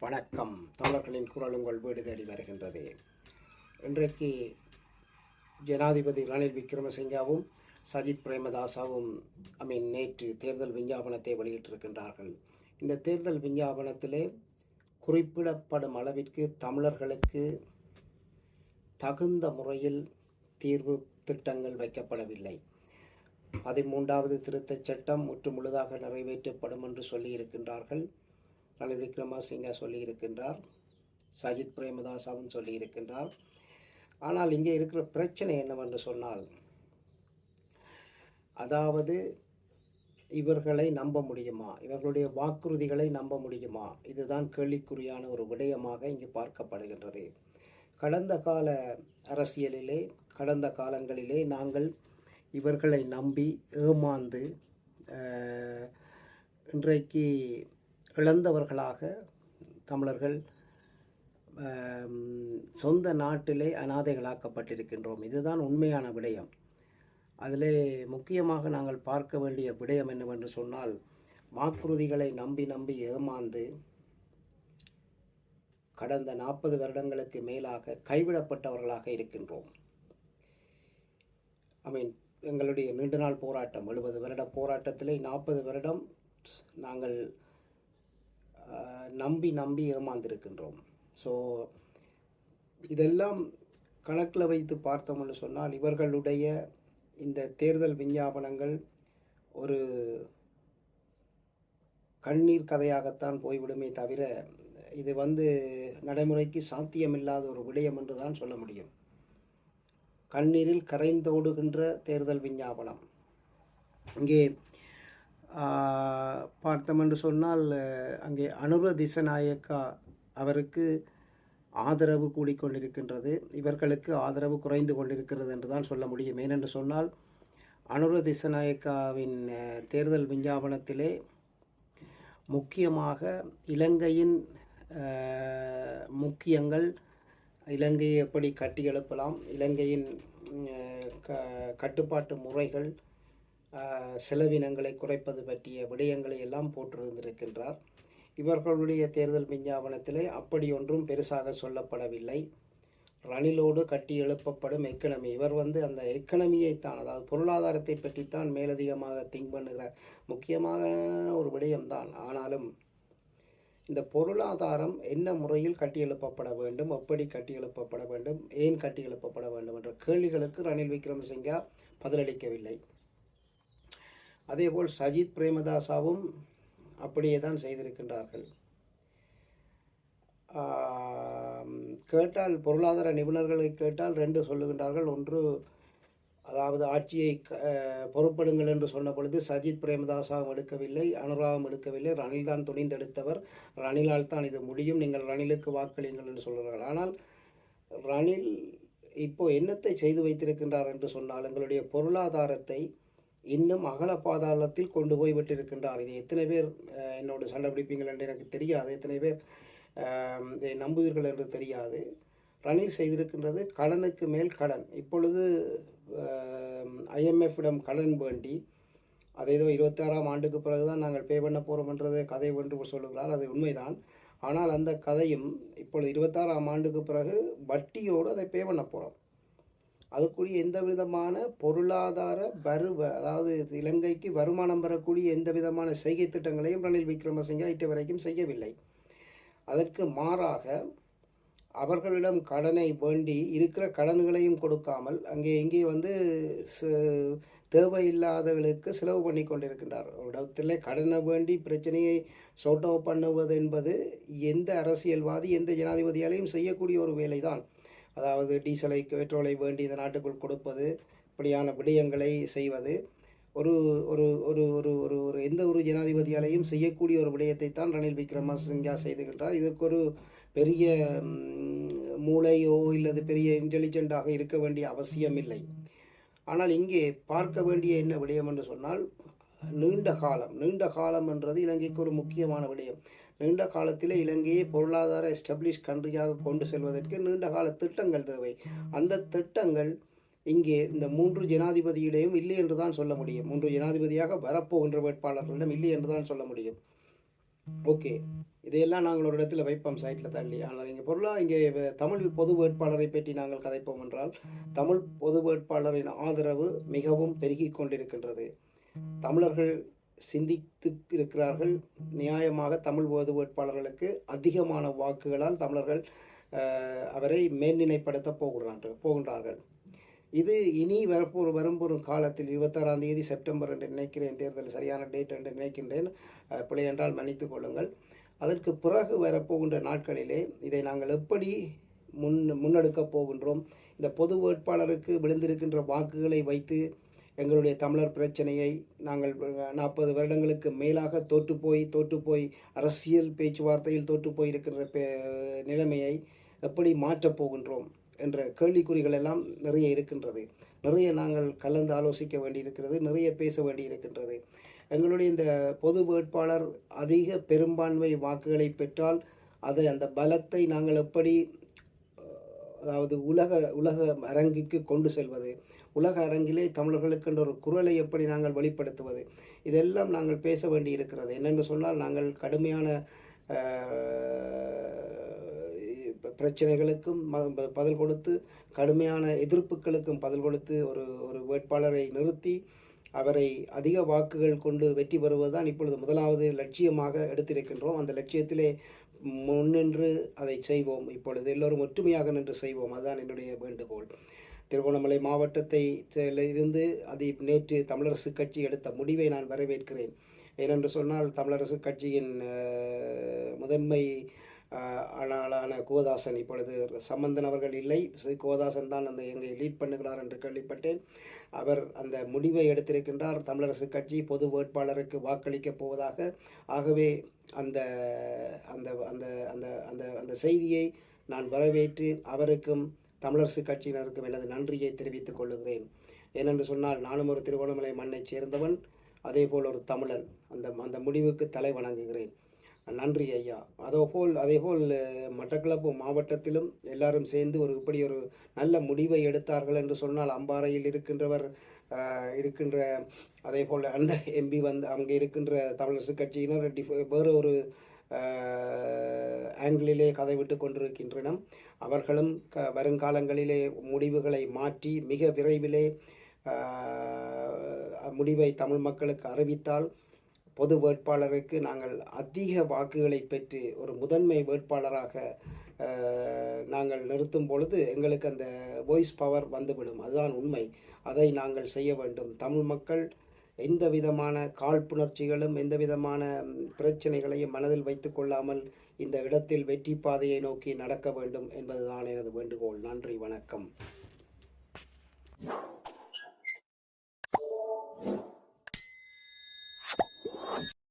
வணக்கம். தமிழர்களின் குரல் உங்கள் வீடு தேடி வருகின்றது. இன்றைக்கு ஜனாதிபதி ரணில் விக்ரமசிங்காவும் சஜித் பிரேமதாசாவும் ஐ மீன் நேற்று தேர்தல் விஞ்ஞாபனத்தை வெளியிட்டிருக்கின்றார்கள். இந்த தேர்தல் விஞ்ஞாபனத்திலே குறிப்பிடப்படும் அளவிற்கு தமிழர்களுக்கு தகுந்த முறையில் தீர்வு திட்டங்கள் வைக்கப்படவில்லை. பதிமூன்றாவது திருத்தச் சட்டம் முற்று முழுதாக நிறைவேற்றப்படும் என்று சொல்லியிருக்கின்றார்கள். ரணில் விக்ரமசிங்கா சொல்லியிருக்கின்றார். சஜித் பிரேமதாசாவும் சொல்லியிருக்கின்றார். ஆனால் இங்கே இருக்கிற பிரச்சனை என்னவென்று சொன்னால் அதாவது இவர்களை நம்ப முடியுமா? இவர்களுடைய வாக்குறுதிகளை நம்ப முடியுமா? இதுதான் கேள்விக்குறியான ஒரு விடயமாக இங்கு பார்க்கப்படுகின்றது. கடந்த கால அரசியலிலே கடந்த காலங்களிலே நாங்கள் இவர்களை நம்பி ஏமாந்து இன்றைக்கு இழந்தவர்களாக தமிழர்கள் சொந்த நாட்டிலே அனாதைகளாக்கப்பட்டிருக்கின்றோம். இதுதான் உண்மையான விடயம். அதிலே முக்கியமாக நாங்கள் பார்க்க வேண்டிய விடயம் என்னவென்று சொன்னால் வாக்குறுதிகளை நம்பி நம்பி ஏமாந்து கடந்த நாற்பது வருடங்களுக்கு மேலாக கைவிடப்பட்டவர்களாக இருக்கின்றோம். ஐ மீன் எங்களுடைய நீண்ட நாள் போராட்டம் எழுபது வருட போராட்டத்திலே நாற்பது வருடம் நாங்கள் நம்பி நம்பி ஏமாந்திருக்கின்றோம். ஸோ இதெல்லாம் கணக்கில் வைத்து பார்த்தோம்னு சொன்னால் இவர்களுடைய இந்த தேர்தல் விஞ்ஞாபனங்கள் ஒரு கண்ணீர் கதையாகத்தான் போய்விடுமே தவிர இது வந்து நடைமுறைக்கு சாத்தியமில்லாத ஒரு விடயம் என்று தான் சொல்ல முடியும். கண்ணீரில் கரைந்தோடுகின்ற தேர்தல் விஞ்ஞாபனம். இங்கே பார்த்தோம் என்று சொன்னால் அங்கே அனுர திசநாயக்கா அவருக்கு ஆதரவு கூடிக்கொண்டிருக்கின்றது இவர்களுக்கு ஆதரவு குறைந்து கொண்டிருக்கிறது என்று தான் சொல்ல முடியும். ஏனென்று சொன்னால் அனுர திசநாயக்காவின் தேர்தல் விஞ்ஞாபனத்திலே முக்கியமாக இலங்கையின் முக்கியங்கள் இலங்கையை எப்படி கட்டியெழுப்பலாம் இலங்கையின் க கட்டுப்பாட்டு முறைகள் செலவினங்களை குறைப்பது பற்றிய விடயங்களை எல்லாம் போட்டிருந்திருக்கின்றார். இவர்களுடைய தேர்தல் விஞ்ஞாபனத்திலே அப்படி ஒன்றும் பெருசாக சொல்லப்படவில்லை. ரணிலோடு கட்டி எழுப்பப்படும் எக்கனமி. இவர் வந்து அந்த எக்கனமியை தான் அதாவது பொருளாதாரத்தை பற்றித்தான் மேலதிகமாக திங்க் பண்ணுகிறார் முக்கியமான ஒரு விடயம்தான். ஆனாலும் இந்த பொருளாதாரம் என்ன முறையில் கட்டியெழுப்பப்பட வேண்டும் எப்படி கட்டியெழுப்பப்பட வேண்டும் ஏன் கட்டியெழுப்பப்பட வேண்டும் என்ற கேள்விகளுக்கு ரணில் விக்ரமசிங்கா பதிலளிக்கவில்லை. அதேபோல் சஜித் பிரேமதாசாவும் அப்படியே தான் செய்திருக்கின்றார்கள் கேட்டால் பொருளாதார நிபுணர்களை கேட்டால் ரெண்டு சொல்லுகின்றார்கள். ஒன்று அதாவது ஆட்சியை க- பொறுப்படுங்கள் என்று சொன்ன பொழுது சஜித் பிரேமதாசாவும் எடுக்கவில்லை அனுராவும் எடுக்கவில்லை. ரணில் தான் துணிந்தெடுத்தவர். ரணிலால் தான் இது முடியும். நீங்கள் ரணிலுக்கு வாக்களியுங்கள் என்று சொல்கிறார்கள். ஆனால் ரணில் இப்போ என்னத்தை செய்து வைத்திருக்கின்றார் என்று சொன்னால் எங்களுடைய பொருளாதாரத்தை இன்னும் அகல பாதாளத்தில் கொண்டு போய் விட்டிருக்கின்றார். இது எத்தனை பேர் என்னோட சண்டை பிடிப்பீங்கள் என்று எனக்கு தெரியாது. எத்தனை பேர் இதை நம்புவீர்கள் என்று தெரியாது. ரணில் செய்திருக்கின்றது கடனுக்கு மேல் கடன். இப்பொழுது ஐஎம்எஃப்பிடம் கடன் வேண்டி அது ஏதோ இருபத்தாறாம் ஆண்டுக்கு பிறகுதான் நாங்கள் பே பண்ண போகிறோம் என்றதை கதை என்று சொல்லுகிறார். அது உண்மைதான். ஆனால் அந்த கதையும் இப்பொழுது இருபத்தாறாம் ஆண்டுக்கு பிறகு வட்டியோடு அதை பே பண்ண போகிறோம் அதுக்குரிய எந்த விதமான பொருளாதார வருவ அதாவது இலங்கைக்கு வருமானம் பெறக்கூடிய எந்த விதமான செய்கை திட்டங்களையும் ரணில் விக்ரமசிங்க இட்டு வரைக்கும் செய்யவில்லை. அதற்கு மாறாக அவர்களிடம் கடனை வேண்டி இருக்கிற கடன்களையும் கொடுக்காமல் அங்கே இங்கே வந்து ச- தேவையில்லாதவர்களுக்கு செலவு பண்ணி கொண்டிருக்கின்றார். ஒரு கடனை வேண்டி பிரச்சனையை சோட்டோ பண்ணுவது என்பது எந்த அரசியல்வாதி எந்த ஜனாதிபதியாலையும் செய்யக்கூடிய ஒரு வேலைதான். அதாவது டீசலை பெட்ரோலை வேண்டி இந்த நாட்டுக்குள் கொடுப்பது இப்படியான விடயங்களை செய்வது. ஒரு ஒரு ஒரு ஒரு ஒரு ஒரு எந்த ஒரு ஜனாதிபதியாலையும் செய்யக்கூடிய ஒரு விடயத்தை தான் ரணில் விக்ரமசிங்கா செய்துகின்றார். இதுக்கு ஒரு பெரிய மூளையோ இல்லது பெரிய இன்டெலிஜென்ட்டாக இருக்க வேண்டிய அவசியம் இல்லை ஆனால் இங்கே பார்க்க வேண்டிய என்ன விடயம் என்று சொன்னால் நீண்ட காலம் நீண்ட காலம் என்றது இலங்கைக்கு ஒரு முக்கியமான விடயம். நீண்ட காலத்தில் இலங்கையை பொருளாதார எஸ்டாப்ளிஷ் கண்ட்ரியாக கொண்டு செல்வதற்கு நீண்ட கால திட்டங்கள் தேவை. அந்த திட்டங்கள் இங்கே இந்த மூன்று ஜனாதிபதியிடையும் இல்லை என்று தான் சொல்ல முடியும். மூன்று ஜனாதிபதியாக வரப்போகின்ற வேட்பாளர்களிடம் இல்லை என்று தான் சொல்ல முடியும். ஓகே. இதையெல்லாம் நாங்கள் ஒரு இடத்துல வைப்போம் சைட்டில் தள்ளி. ஆனால் இங்கே பொருளாக இங்கே தமிழ் பொது வேட்பாளரை பற்றி நாங்கள் கதைப்போம் என்றால் தமிழ் பொது வேட்பாளரின் ஆதரவு மிகவும் பெருகி கொண்டிருக்கின்றது. தமிழர்கள் சிந்தித்து இருக்கிறார்கள் நியாயமாக தமிழ் பொது வேட்பாளர்களுக்கு அதிகமான வாக்குகளால் தமிழர்கள் அவரை மேல்நிலைப்படுத்த போகிறார்கள் போகின்றார்கள். இது இனி வரப்போர் வரும்பொரும் காலத்தில் இருபத்தாறாம் தேதி செப்டம்பர் என்று நினைக்கிறேன் தேர்தல் சரியான டேட் என்று நினைக்கின்றேன். பிள்ளை பிழை என்றால் மன்னித்து கொள்ளுங்கள். அதற்கு பிறகு வரப்போகின்ற நாட்களிலே இதை நாங்கள் எப்படி முன் முன்னெடுக்கப் போகின்றோம்? இந்த பொது வேட்பாளருக்கு விழுந்திருக்கின்ற வாக்குகளை வைத்து எங்களுடைய தமிழர் பிரச்சனையை நாங்கள் நாற்பது வருடங்களுக்கு மேலாக தோற்று போய் தோற்று போய் அரசியல் பேச்சுவார்த்தையில் தோற்றுப்போய் இருக்கின்ற நிலைமையை எப்படி மாற்றப் போகின்றோம் என்ற கேள்விக்குறிகள் எல்லாம் நிறைய இருக்கின்றது. நிறைய நாங்கள் கலந்து ஆலோசிக்க வேண்டியிருக்கிறது நிறைய பேச வேண்டியிருக்கின்றது. எங்களுடைய இந்த பொது வேட்பாளர் அதிக பெரும்பான்மை வாக்குகளை பெற்றால் அதை அந்த பலத்தை நாங்கள் எப்படி அதாவது உலக உலக அரங்கிற்கு கொண்டு செல்வது? உலக அரங்கிலே தமிழர்களுக்கென்ற ஒரு குரலை எப்படி நாங்கள் வெளிப்படுத்துவது? இதெல்லாம் நாங்கள் பேச வேண்டி இருக்கிறது என்னென்று சொன்னால் நாங்கள் கடுமையான பிரச்சனைகளுக்கும் பதில் கொடுத்து கடுமையான எதிர்ப்புகளுக்கும் பதில் கொடுத்து ஒரு ஒரு வேட்பாளரை நிறுத்தி அவரை அதிக வாக்குகள் கொண்டு வெற்றி பெறுவதுதான் இப்பொழுது முதலாவது லட்சியமாக எடுத்திருக்கின்றோம். அந்த லட்சியத்திலே முன்னின்று அதை செய்வோம். இப்பொழுது எல்லோரும் ஒற்றுமையாக நின்று செய்வோம். அதுதான் என்னுடைய வேண்டுகோள். திருகோணமலை மாவட்டத்தை இருந்து அதை நேற்று தமிழரசு கட்சி எடுத்த முடிவை நான் வரவேற்கிறேன். ஏனென்று சொன்னால் தமிழரசு கட்சியின் முதன்மை ஆனாலான ஆளான கோதாசன் இப்பொழுது சம்பந்தன் அவர்கள் இல்லை. கோதாசன் தான் அந்த எங்கே லீட் பண்ணுகிறார் என்று கேள்விப்பட்டேன். அவர் அந்த முடிவை எடுத்திருக்கின்றார். தமிழரசு கட்சி பொது வேட்பாளருக்கு வாக்களிக்கப் போவதாக. ஆகவே அந்த அந்த அந்த அந்த அந்த அந்த செய்தியை நான் வரவேற்று அவருக்கும் தமிழரசு கட்சியினருக்கும் எனது நன்றியை தெரிவித்துக் கொள்கிறேன். ஏனென்று சொன்னால் நானும் ஒரு திருவண்ணாமலை மண்ணைச் சேர்ந்தவன் அதே போல் ஒரு தமிழன் அந்த அந்த முடிவுக்கு தலை வணங்குகிறேன். நன்றி ஐயா. அதேபோல் அதேபோல் மட்டக்களப்பு மாவட்டத்திலும் எல்லாரும் சேர்ந்து ஒரு இப்படி ஒரு நல்ல முடிவை எடுத்தார்கள் என்று சொன்னால் அம்பாறையில் இருக்கின்றவர் இருக்கின்ற இருக்கின்ற அதேபோல் அந்த எம்பி வந்து அங்கே இருக்கின்ற தமிழரசு கட்சியினர் வேறு ஒரு ஆங்கிளிலே கதை விட்டு கொண்டிருக்கின்றன. அவர்களும் க வருங்காலங்களிலே முடிவுகளை மாற்றி மிக விரைவிலே முடிவை தமிழ் மக்களுக்கு அறிவித்தால் பொது வேட்பாளருக்கு நாங்கள் அதிக வாக்குகளை பெற்று ஒரு முதன்மை வேட்பாளராக நாங்கள் நிறுத்தும் பொழுது எங்களுக்கு அந்த வாய்ஸ் பவர் வந்துவிடும். அதுதான் உண்மை. அதை நாங்கள் செய்ய வேண்டும். தமிழ் மக்கள் எந்த விதமான காழ்ப்புணர்ச்சிகளும் எந்த விதமான பிரச்சனைகளையும் மனதில் வைத்து கொள்ளாமல் இந்த இடத்தில் வெற்றி பாதையை நோக்கி நடக்க வேண்டும் என்பதுதான் எனது வேண்டுகோள். நன்றி வணக்கம்.